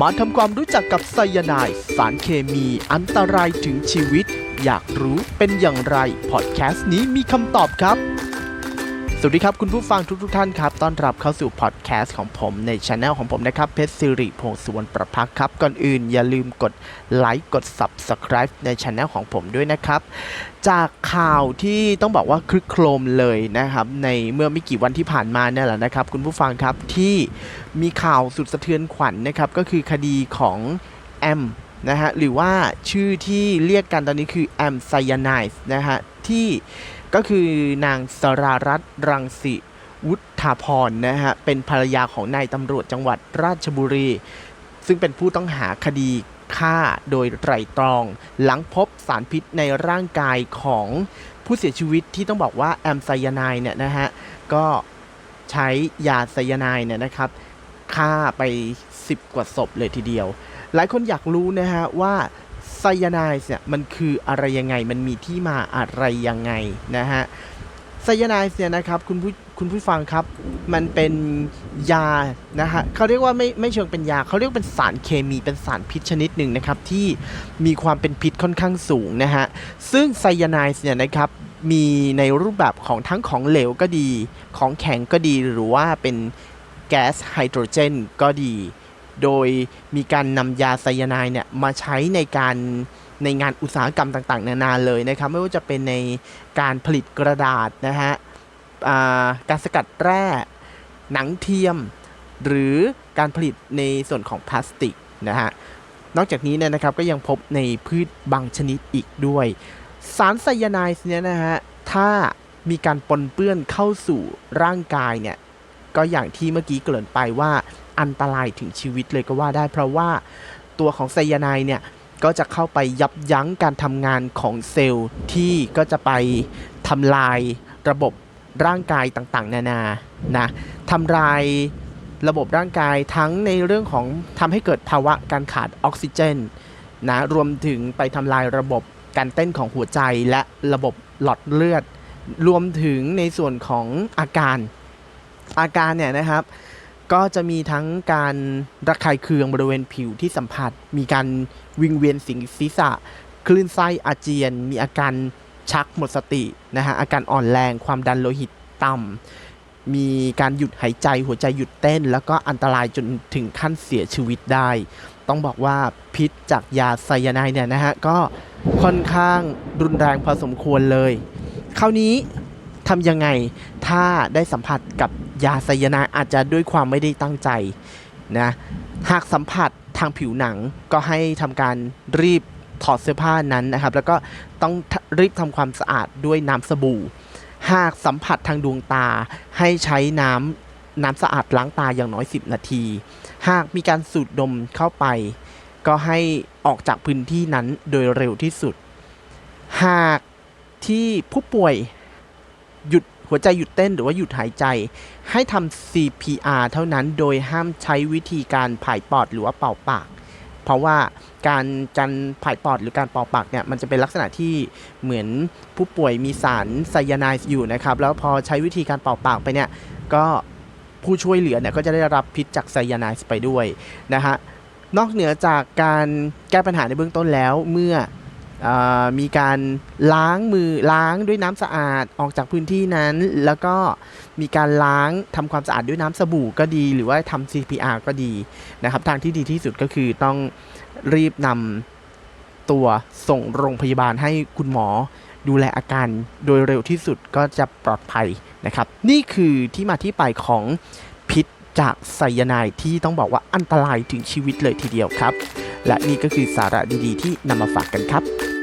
มาทำความรู้จักกับไซยาไนด์สารเคมีอันตรายถึงชีวิต อยากรู้เป็นอย่างไร พอดแคสต์นี้มีคำตอบครับ สวัสดีครับคุณผู้ฟังทุกทท่านครับ ต้อนรับเข้าสู่พอดแคสต์ของผมในช anel ของผมนะครับ เพชรสิริพงศ์สุวรรณประพักครับ ก่อนอื่นอย่าลืมกดไลค์กด Subscribe ในช anel ของผมด้วยนะครับ จากข่าวที่ต้องบอกว่าคลึกโครมเลยนะครับ ในเมื่อไม่กี่วันที่ผ่านมาเนี่ยแหละนะครับ คุณผู้ฟังครับที่มีข่าวสุดสะเทือนขวัญนะครับ ก็คือคดีของแอมนะฮะหรือว่าชื่อที่เรียกกันตอนนี้คือแอมไซยาไนด์นะฮะ ที่ก็คือนางสรารัตน์รังสิวุฒาพรนะฮะ เป็นภรรยาของนายตำรวจจังหวัดราชบุรี ซึ่งเป็นผู้ต้องหาคดีฆ่าโดยไตรตรอง หลังพบสารพิษในร่างกายของผู้เสียชีวิตที่ต้องบอกว่าแอมไซยาไนด์เนี่ยนะฮะ ก็ใช้ยาไซยาไนด์เนี่ยนะครับฆ่าไป 10 กว่าศพเลยทีเดียว หลายคนอยากรู้นะฮะว่า ไซยาไนด์เนี่ยมันคืออะไรยังไงมันมีที่มาอะไรยังไงนะฮะไซยาไนด์เนี่ยนะครับคุณผู้คุณผู้ฟังครับ มันเป็นยานะฮะเขาเรียกว่าไม่ไม่เชิงเป็นยาเขาเรียกเป็นสารเคมีเป็นสารพิษชนิดหนึ่งนะครับ ที่มีความเป็นพิษค่อนข้างสูงนะฮะซึ่งไซยาไนด์เนี่ยนะครับมีในรูปแบบของทั้งของเหลวก็ดี ของแข็งก็ดีหรือว่าเป็นแก๊สไฮโดรเจนก็ดี โดยมีการนำยาไซยาไนด์เนี่ยมาใช้ในการในงานอุตสาหกรรมต่างๆ นานาเลยนะครับ ไม่ว่าจะเป็นในการผลิตกระดาษนะฮะการสกัดแร่หนังเทียม หรือการผลิตในส่วนของพลาสติกนะฮะนอกจากนี้เนี่ยนะครับก็ยังพบในพืชบางชนิดอีกด้วย สารไซยาไนด์เนี่ยนะฮะถ้ามีการปนเปื้อนเข้าสู่ร่างกายเนี่ยก็อย่างที่เมื่อกี้เกริ่นไปว่า อันตรายถึงชีวิตเลยก็ว่าได้ เพราะว่าตัวของไซยาไนด์เนี่ยก็จะเข้าไปยับยั้งการทำงานของเซลล์ที่ก็จะไปทำลายระบบร่างกายต่างๆ นานานะทำลายระบบร่างกายทั้งในเรื่องของทำให้เกิดภาวะการขาดออกซิเจนนะรวมถึงไปทำลายระบบการเต้นของหัวใจและระบบหลอดเลือด รวมถึงในส่วนของอาการอาการเนี่ยนะครับ ก็จะมีทั้งการระคายเคืองบริเวณผิวที่สัมผัส มีการวิงเวียนสิงศีรษะ คลื่นไส้อาเจียน มีอาการชักหมดสตินะฮะอาการอ่อนแรงความดันโลหิตต่ำมีการหยุดหายใจหัวใจหยุดเต้น แล้วก็อันตรายจนถึงขั้นเสียชีวิตได้ ต้องบอกว่าพิษจากยาไซยาไนด์เนี่ยนะฮะก็ค่อนข้างรุนแรงพอสมควรเลย คราวนี้ทำยังไงถ้าได้สัมผัสกับ ยาไซยาไนด์อาจจะด้วยความไม่ได้ตั้งใจนะหากสัมผัสทางผิวหนังก็ให้ทำการรีบถอดเสื้อผ้านั้นนะครับ แล้วก็ต้องรีบทำความสะอาดด้วยน้ำสบู่ หากสัมผัสทางดวงตาให้ใช้น้ำน้ำสะอาดล้างตาอย่างน้อย 10 นาที หากมีการสูดดมเข้าไป ก็ให้ออกจากพื้นที่นั้นโดยเร็วที่สุด หากที่ผู้ป่วยหยุด หัวใจหยุดเต้นหรือว่าหยุดหายใจ ให้ทำ CPR เท่านั้นโดยห้ามใช้วิธีการผายปอดหรือว่าเป่าปาก เพราะว่าการการผายปอดหรือการเป่าปากเนี่ยมันจะเป็นลักษณะที่เหมือนผู้ป่วยมีสารไซยาไนด์อยู่นะครับ แล้วพอใช้วิธีการเป่าปากไปเนี่ยก็ผู้ช่วยเหลือเนี่ยก็จะได้รับพิษจากไซยาไนด์ไปด้วยนะฮะนอกเหนือจากการแก้ปัญหาในเบื้องต้นแล้วเมื่อเออ มีการล้างมือล้างด้วยน้ำสะอาดออกจากพื้นที่นั้น แล้วก็มีการล้างทำความสะอาดด้วยน้ำสบู่ก็ดี หรือว่าทำ CPR ก็ดีนะครับ ทางที่ดีที่สุดก็คือต้องรีบนำตัวส่งโรงพยาบาลให้คุณหมอดูแลอาการโดยเร็วที่สุดก็จะปลอดภัยนะครับ นี่คือที่มาที่ไปของพิษจากไซยาไนด์ที่ต้องบอกว่าอันตรายถึงชีวิตเลยทีเดียวครับ และนี่ก็คือสาระดีๆ ที่นำมาฝากกันครับ